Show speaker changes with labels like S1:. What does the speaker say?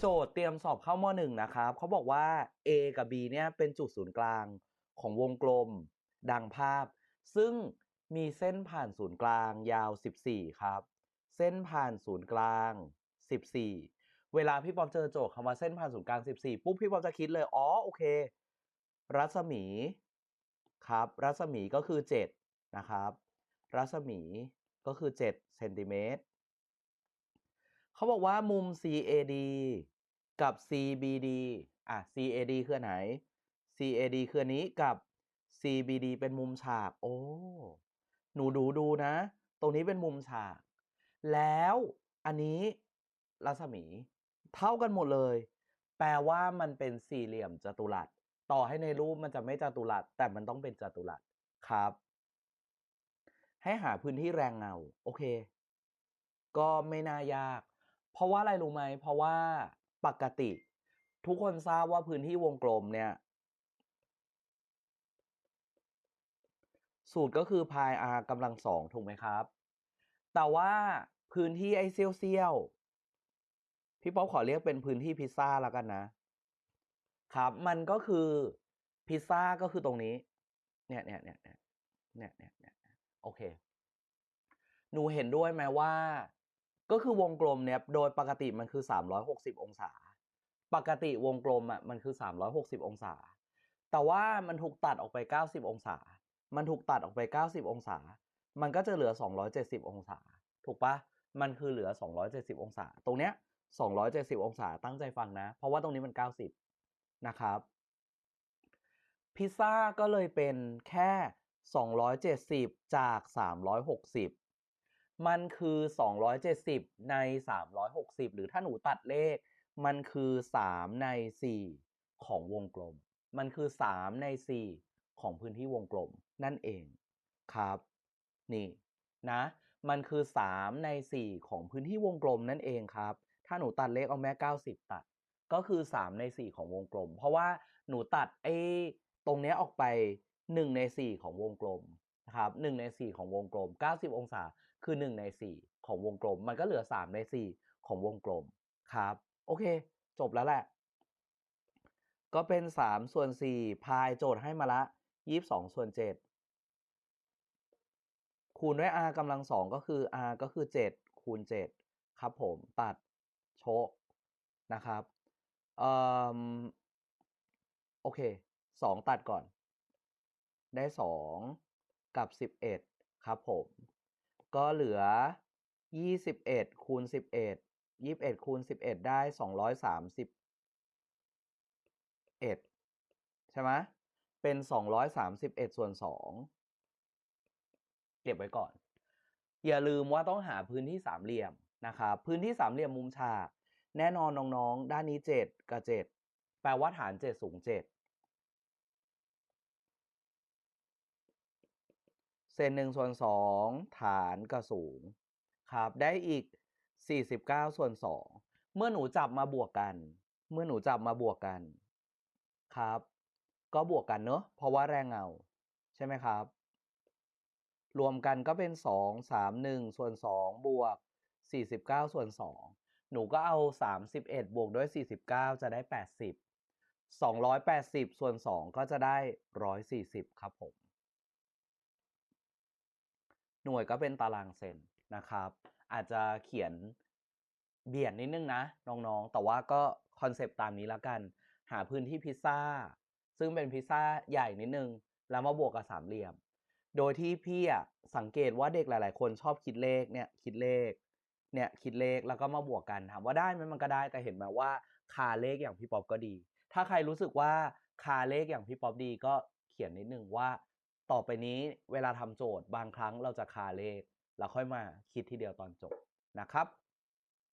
S1: โจทย์เตรียมสอบเข้ามหนึ่งนะครับ เขาบอกว่า A กับ B เนี่ยเป็นจุดศูนย์กลางของวงกลม ดังภาพ ซึ่งมีเส้นผ่านศูนย์กลางยาว 14 ครับ เส้นผ่านศูนย์กลาง 14 เวลาพี่ป๊อปเจอโจทย์คำว่าเส้นผ่านศูนย์กลาง 14 ปุ๊บพี่ป๊อปจะคิดเลย อ๋อ โอเค รัศมี ครับ รัศมีก็คือ 7 นะครับ รัศมีก็คือ 7 เซนติเมตร เขาบอกว่ามุม CAD กับ CBD อะ CAD คืออนไหน CAD คืออันนี้กับ CBD เป็นมุมฉาก โอ้ หนูดูดูนะ ตรงนี้เป็นมุมฉาก แล้วอันนี้รัศมี เท่ากันหมดเลย แปลว่ามันเป็นสี่เหลี่ยมจัตุรัส ต่อให้ในรูปมันจะไม่จัตุรัส แต่มันต้องเป็นจัตุรัสครับ ให้หาพื้นที่แรงเงา โอเค ก็ไม่น่ายาก เพราะว่าอะไรรู้ไหมเพราะว่าปกติ ทุกคนทราบว่าพื้นที่วงกลมเนี่ย สูตรก็คือพาย r กำลังสองถูกไหมครับ แต่ว่าพื้นที่ไอ้เซี่ยวๆพี่ป๊อปขอเรียกเป็นพื้นที่พิซซ่าแล้วกันนะ ครับ มันก็คือพิซซ่าก็คือตรงนี้ เนี่ยเนี่ยเนี่ยเนี่ยเนี่ยเนี่ยโอเค หนูเห็นด้วยไหมว่า ก็คือวงกลมเนี่ยโดยปกติมันคือ 360 องศา ปกติวงกลมอะมันคือ 360 องศา แต่ว่ามันถูกตัดออกไป 90 องศา มันถูกตัดออกไป 90 องศา มันก็จะเหลือ 270 องศา ถูกปะมันคือเหลือ 270 องศา ตรงเนี้ย 270 องศาตั้งใจฟังนะ เพราะว่าตรงนี้มัน 90 นะครับ พิซซ่าก็เลยเป็นแค่ 270 จาก 360 มันคือ 270 ใน 360 หรือถ้าหนูตัดเลข มันคือ 3 ใน 4 ของวงกลม มันคือ 3 ใน 4 ของพื้นที่วงกลมนั่นเองครับ นี่นะ มันคือ 3 ใน 4 ของพื้นที่วงกลมนั่นเองครับ ถ้าหนูตัดเลขเอาแม่ 90 ตัด ก็คือ 3 ใน 4 ของวงกลม เพราะว่าหนูตัดไอ้ตรงเนี้ยออกไป 1 ใน 4 ของวงกลมนะครับ1ใน 4 ของวงกลม 90 องศา คือ1ใน 4 ของวงกลม มันก็เหลือ 3 ใน 4 ของวงกลมครับ โอเค จบแล้วแหละ ก็เป็น 3 ส่วน 4 พายโจทย์ให้มาละ 22 ส่วน 7 คูณด้วย r กำลังสองก็คือ r ก็คือ 7 คูณ 7 ครับผมตัดโชะนะครับเอ่อโอเค 2 ตัดก่อน ได้ 2 กับ 11 ครับผม ก็เหลือ 21 คูณ 11 21 คูณ 11 ได้ 231 ใช่ไหมเป็น 231 ส่วน 2 เก็บไว้ก่อน อย่าลืมว่าต้องหาพื้นที่สามเหลี่ยมนะครับพื้นที่สามเหลี่ยมมุมฉาก แน่นอนน้องๆ ด้านนี้ 7 กับ 7 แปลว่าฐาน 7 สูง 7 เศษหนึ่งส่วนสองฐานกับสูงครับได้อีก 49 ส่วน 2 เมื่อหนูจับมาบวกกัน เมื่อหนูจับมาบวกกันครับ ก็บวกกันเนอะเพราะว่าแรงเงา ใช่ไหมครับ รวมกันก็เป็น 2 3 1 ส่วน 2 บวก 49 ส่วน 2 หนูก็เอา 31 บวกด้วย 49 จะได้ 80 280 ส่วน 2 ก็จะได้ 140 ครับผม หน่วยก็เป็นตารางเซนนะครับ อาจจะเขียนเบียดนิดนึงนะน้องๆ แต่ว่าก็คอนเซปต์ตามนี้ล้วกัน หาพื้นที่พิซซ่า ซึ่งเป็นพิซซ่าใหญ่นิดนึง แล้วมาบวกกับสามเหลี่ยม โดยที่พี่อะสังเกตว่าเด็กหลายๆ คนชอบคิดเลขเนี่ยคิดเลขเนี่ยคิดเลขแล้วก็มาบวกกันถามว่าได้ไหมมันก็ได้แต่เห็นไหมว่าคาเลขอย่างพี่ป๊อปก็ดี ถ้าใครรู้สึกว่าคาเลขอย่างพี่ป๊อปดีก็เขียนนิดนึงว่า ต่อไปนี้เวลาทำโจทย์บางครั้งเราจะคาเลข แล้วค่อยมาคิดทีเดียวตอนจบนะครับ